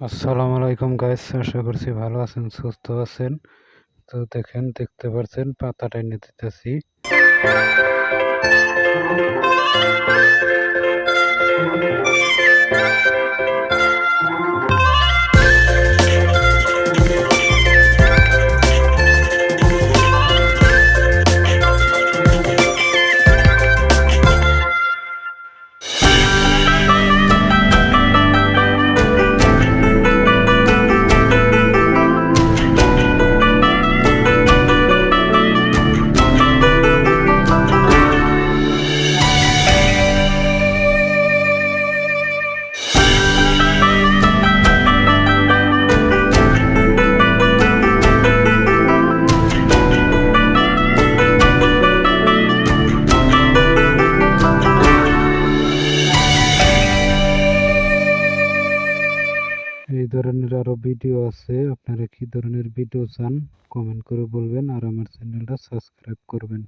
আসসালামু আলাইকুম গাইস আশা করছি ভালো আছেন, সুস্থ আছেন। তো দেখেন, দেখতে পাচ্ছেন পাতাটা এনে এই ধরনের আরও ভিডিও আছে, আপনারা কি ধরনের ভিডিও চান কমেন্ট করে বলবেন, আর আমার চ্যানেলটা সাবস্ক্রাইব করবেন।